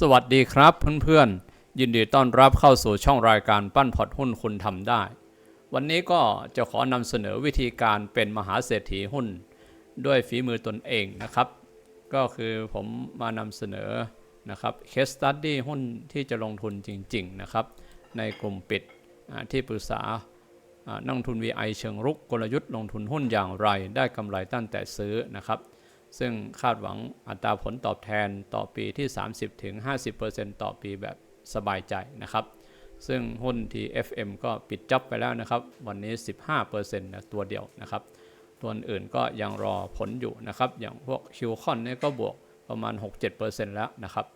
สวัสดีครับเพื่อนๆ ยินดีต้อนรับเข้าสู่ช่องรายการปั้นพอร์ตหุ้นคุณทำได้ วันนี้ก็จะขอนำเสนอวิธีการเป็นมหาเศรษฐีหุ้น ด้วยฝีมือตนเองนะครับ ก็คือผมมานำเสนอนะครับ case study หุ้นที่จะลงทุนจริงๆนะครับ ในกลุ่มปิดที่ปรึกษานักทุน VI เชิงรุกกลยุทธ์ลงทุนหุ้นอย่างไร ได้กำไรตั้งแต่ซื้อนะครับ ซึ่งคาดหวังอัตราผลตอบแทนต่อปีที่ 30-50%ต่อปีแบบสบายใจนะครับ ซึ่งหุ้น TFM ก็ปิดจับไปแล้วนะครับ วันนี้ 15%นะตัวเดียวนะครับ ตัวอื่นก็ยังรอผลอยู่นะครับ อย่างพวกคิวคอนนี่ก็บวกประมาณ 6-7%แล้วนะครับ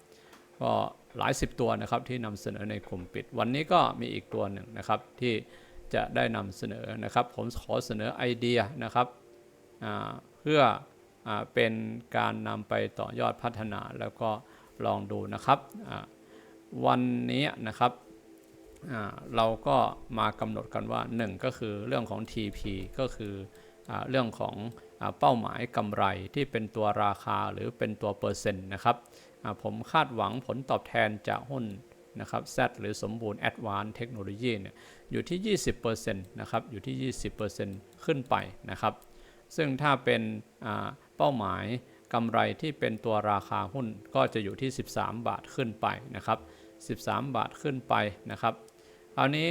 ก็หลายสิบตัวนะครับที่นำเสนอในกลุ่มปิด วันนี้ก็มีอีกตัวหนึ่งนะครับที่จะได้นำเสนอนะครับ ผมขอเสนอไอเดียนะครับเพื่อ เป็นการนำไปต่อยอดพัฒนาแล้วก็ลองดูนะครับ วันนี้นะครับเราก็มากำหนดกันว่า 1 ก็คือเรื่องของ TP ก็คืออเรื่องของอเป้าหมายกำไรที่เป็นตัวราคาหรือเป็นตัวเปอร์เซ็นต์นะครับผมคาดหวังผลตอบแทนจากหุ้นนะครับ Z หรือสมบูรณ์ Advanced Technology เนี่ยอยู่ที่ 20%นะครับ อยู่ที่ 20%ขึ้นไปนะครับ ซึ่งถ้าเป็น เป้าหมายกำไรที่เป็นตัวราคาหุ้นก็จะอยู่ที่ 13 บาทขึ้นไปนะครับ 13 บาทขึ้นไปนะครับคราวนี้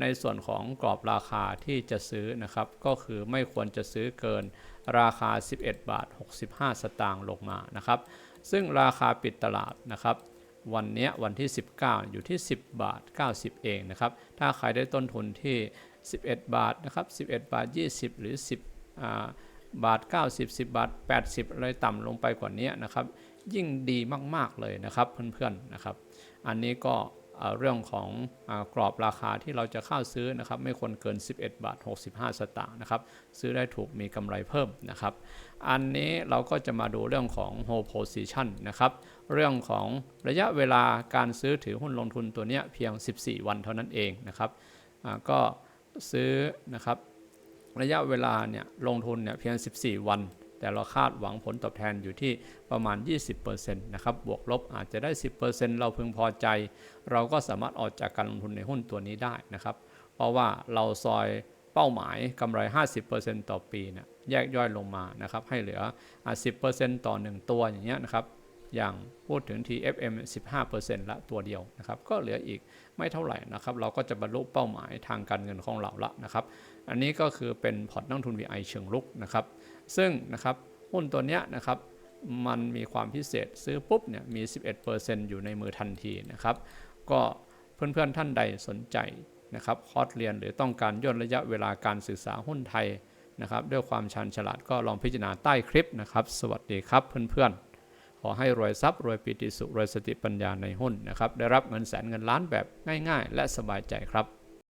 ในส่วนของกรอบราคาที่จะซื้อนะครับ ก็คือไม่ควรจะซื้อเกินราคา 11 บาท 65 สตางค์ลงมานะครับ ซึ่งราคาปิดตลาดนะครับ วันนี้วันที่ 19 อยู่ที่ 10 บาท 90 เองนะครับ ถ้าใครได้ต้นทุนที่ 11 บาทนะครับ 11 บาท 20 หรือ 10อ่า บาท 90 10 บาท 80 อะไรต่ำลงไปกว่านี้นะครับ ยิ่งดีมากๆเลยนะครับเพื่อนๆนะครับ อันนี้ก็เรื่องของอกรอบราคาที่เราจะเข้าซื้อนะครับ ไม่ควรเกิน 11 บาท 65 สตางค์นะครับ ซื้อได้ถูกมีกำไรเพิ่มนะครับ อันนี้เราก็จะมาดูเรื่องของ hold position นะครับ เรื่องของระยะเวลาการซื้อถือหุ้นลงทุนตัวนี้เพียง 14 วันเท่านั้นเองนะครับก็ซื้อนะครับ ระยะเวลาเนี่ยลงทุนเนี่ยเพียง 14 วัน แต่เราคาดหวังผลตอบแทนอยู่ที่ประมาณ 20%นะครับบวกลบอาจจะได้ 10%เราพึงพอใจ เราก็สามารถออกจากการลงทุนในหุ้นตัวนี้ได้นะครับ เพราะว่าเราซอยเป้าหมายกำไร 50%ต่อปีเนี่ยแยกย่อยลงมานะครับให้เหลืออะ10%ต่อ 1 ตัวอย่างเงี้ยนะครับ อย่างพูดถึง TFM 15%ละตัวเดียวนะครับก็เหลืออีกไม่เท่าไหร่นะครับเราก็จะบรรลุเป้าหมายทางการเงินของเราละนะครับอันนี้ก็คือเป็นพอร์ตนักลงทุน VI เชิงลุกนะครับซึ่งนะครับหุ้นตัวเนี้ยนะครับมันมีความพิเศษซื้อปุ๊บเนี่ยมี 11%อยู่ในมือทันทีนะครับก็เพื่อนๆท่านใดสนใจนะครับคอร์สเรียนหรือต้องการย่นระยะเวลาการศึกษาหุ้นไทยนะครับด้วยความชันฉลาดก็ลองพิจารณาใต้คลิปนะครับ สวัสดีครับเพื่อนๆ ขอให้รวยทรัพย์รวยปิติสุขรวยสติปัญญาในหุ้นนะครับ ได้รับเงินแสนเงินล้านแบบง่าย ๆ และสบายใจครับ